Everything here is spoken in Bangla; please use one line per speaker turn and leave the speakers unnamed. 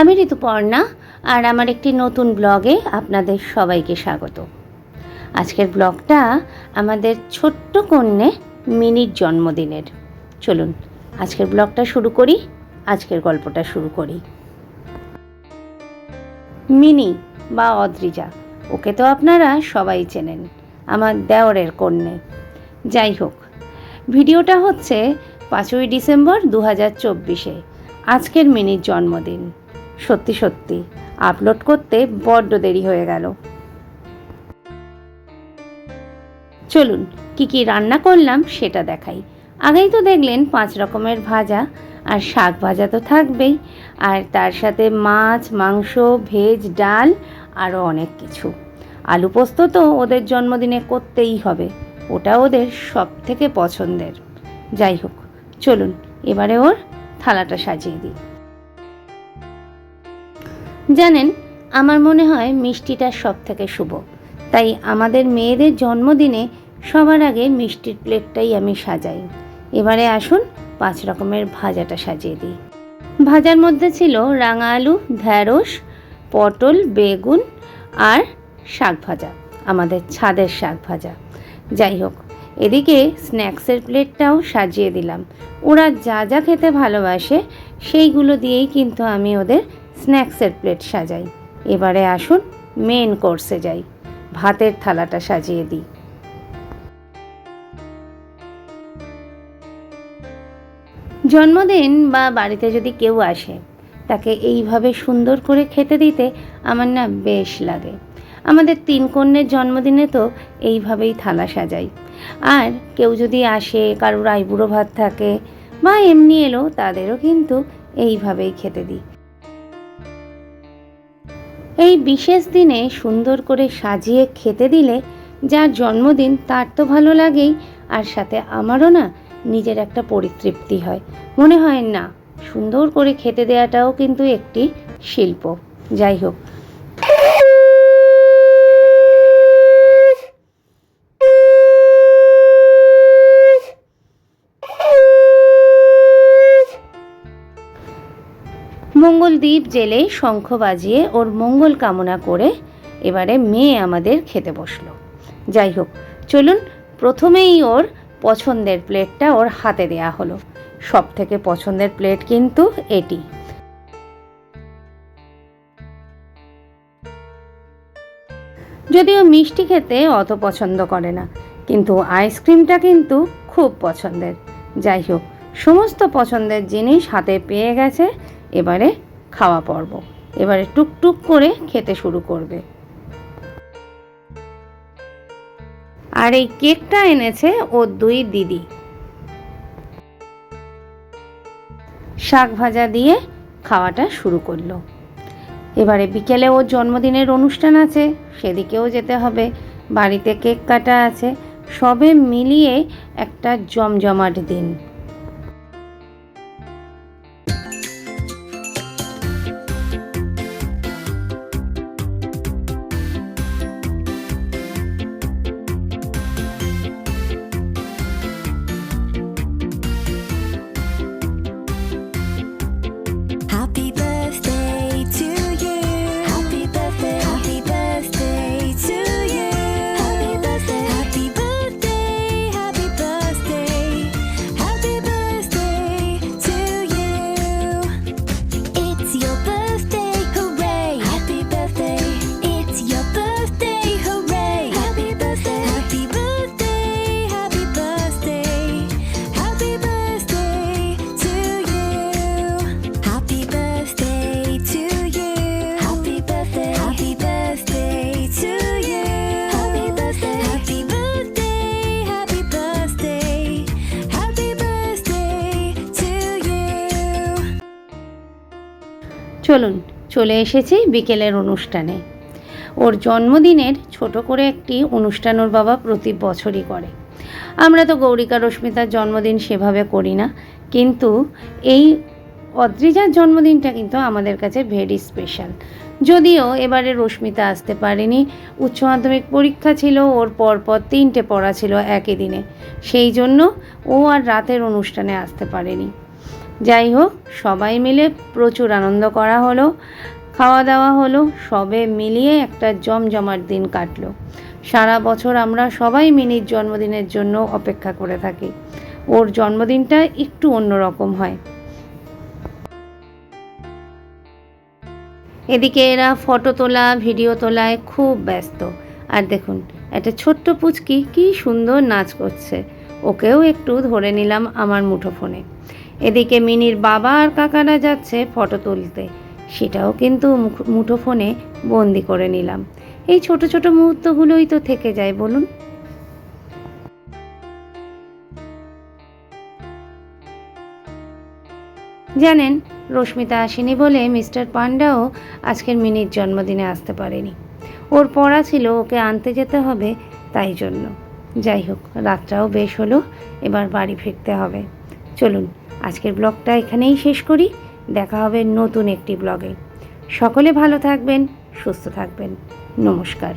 আমি ঋতুপর্ণা, আর আমার একটি নতুন ব্লগে আপনাদের সবাইকে স্বাগত। আজকের ব্লগটা আমাদের ছোট্ট কন্যে মিনির জন্মদিনের। চলুন, আজকের ব্লগটা শুরু করি, আজকের গল্পটা শুরু করি। মিনি বা অদ্রিজা, ওকে তো আপনারা সবাই চেনেন, আমার দেওরের কন্যে। যাই হোক, ভিডিওটা হচ্ছে পাঁচই ডিসেম্বর দু হাজার চব্বিশে, আজকের মিনির জন্মদিন। সত্যি সত্যি। আপলোড করতে বড্ড দেরি হয়ে গেল। চলুন, কি কি রান্না করলাম সেটা দেখাই। আগেই তো দেখলেন পাঁচ রকমের ভাজা, আর শাক ভাজা তো থাকবেই। আর তার সাথে মাছ, মাংস, ভেজ, ডাল, আরও অনেক কিছু। আলু পোস্ত তো ওদের জন্মদিনে করতেই হবে। ওটা ওদের সব থেকে পছন্দের। যাই হোক, চলুন, এবারে ওর থালাটা সাজিয়ে দিই। জানেন, আমার মনে হয় মিষ্টিটা সব থেকে শুভ। তাই আমাদের মেয়েদের জন্মদিনে সবার আগে মিষ্টির প্লেটটাই আমি সাজাই। এবারে আসুন পাঁচ রকমের ভাজাটা সাজিয়ে দিই। ভাজার মধ্যে ছিল রাঙা আলু, ঢ্যাঁড়স, পটল, বেগুন আর শাক ভাজা, আমাদের ছাদের শাক ভাজা। যাই হোক, এদিকে স্ন্যাক্সের প্লেটটাও সাজিয়ে দিলাম। ওরা যা যা খেতে ভালোবাসে সেইগুলো দিয়েই কিন্তু আমি ওদের স্ন্যাক্সের প্লেট সাজাই। এবারে আসুন মেন কোর্সে যাই। ভাতের থালাটা সাজিয়ে দিই। জন্মদিন বা বাড়িতে যদি কেউ আসে, তাকে এইভাবে সুন্দর করে খেতে দিতে আমার না বেশ লাগে। আমাদের তিন কন্যের জন্মদিনে তো এইভাবেই থালা সাজাই। আর কেউ যদি আসে, কারোর আইবুড়ো ভাত থাকে, বা এমনি এলো, তাদেরও কিন্তু এইভাবেই খেতে দিই। এই বিশেষ দিনে সুন্দর করে সাজিয়ে খেতে দিলে যার জন্মদিন তার তো ভালো লাগেই, আর সাথে আমারও না নিজের একটা পরিতৃপ্তি হয়। মনে হয় না, সুন্দর করে খেতে দেওয়াটাও কিন্তু একটি শিল্প। যাই হোক মঙ্গল দ্বীপ জেলে শঙ্খ বাজিয়ে ওর মঙ্গল কামনা করে এবারে মেয়ে আমাদের খেতে বসল। যাই হোক, চলুন প্রথমেই ওর পছন্দের প্লেটটা ওর হাতে দেয়া হলো। সব থেকে পছন্দের প্লেট কিন্তু এটি। যদিও মিষ্টি খেতে অত পছন্দ করে না, কিন্তু আইসক্রিমটা কিন্তু খুব পছন্দের। যাই হোক, সমস্ত পছন্দের জিনিস হাতে পেয়ে গেছে এবারে খাওয়া পর্ব। এবারে টুকটুক করে খেতে শুরু করবে। আর এই কেকটা এনেছে ওর দুই দিদি। শাক ভাজা দিয়ে খাওয়াটা শুরু করল। এবারে বিকেলে ওর জন্মদিনের অনুষ্ঠান আছে, সেদিকেও যেতে হবে। বাড়িতে কেক কাটা আছে, সবে মিলিয়ে একটা জমজমাট দিন। চলুন, চলে এসেছি বিকেলের অনুষ্ঠানে। ওর জন্মদিনের ছোট করে একটি অনুষ্ঠান ওর বাবা প্রতি বছরই করে। আমরা তো গৌরিকা রশ্মিতার জন্মদিন সেভাবে করি না, কিন্তু এই অদ্রিজার জন্মদিনটা কিন্তু আমাদের কাছে ভেরি স্পেশাল যদিও এবারে রশ্মিতা আসতে পারেনি, উচ্চ মাধ্যমিক পরীক্ষা ছিল, ওর পরপর তিনটে পড়া ছিল একই দিনে। সেই জন্য ও আর রাতের অনুষ্ঠানে আসতে পারেনি। যাই হোক সবাই মিলে প্রচুর আনন্দ করা হলো। খাওয়া দাওয়া হলো, সবে মিলিয়ে একটা জমজমাট দিন কাটলো। সারা বছর আমরা সবাই মিনির জন্মদিনের জন্য অপেক্ষা করে থাকি। ওর জন্মদিনটা একটু অন্যরকম হয়। এদিকে এরা ফটো তোলা, ভিডিও তোলায় খুব ব্যস্ত। আর দেখুন, একটা ছোট্ট পুচকি কি সুন্দর নাচ করছে। ওকেও একটু ধরে নিলাম আমার মুঠো ফোনে এদিকে মিনির বাবা আর কাকারা যাচ্ছে ফটো তুলতে। সেটাও কিন্তু মুঠো ফোনে বন্দি করে নিলাম। এই ছোট ছোট মুহূর্তগুলোই তো থেকে যায়, বলুন। জানেন, রশ্মিতা আসেনি বলে মিস্টার পান্ডাও আজকের মিনির জন্মদিনে আসতে পারেনি। ওর পড়া ছিল, ওকে আনতে যেতে হবে তাই জন্য। যাই হোক, রাতটাও বেশ হলো, এবার বাড়ি ফিরতে হবে। চলুন আজকের ব্লগটা এখানেই শেষ করি। দেখা হবে নতুন একটি ব্লগে। সকলে ভালো থাকবেন, সুস্থ থাকবেন। নমস্কার।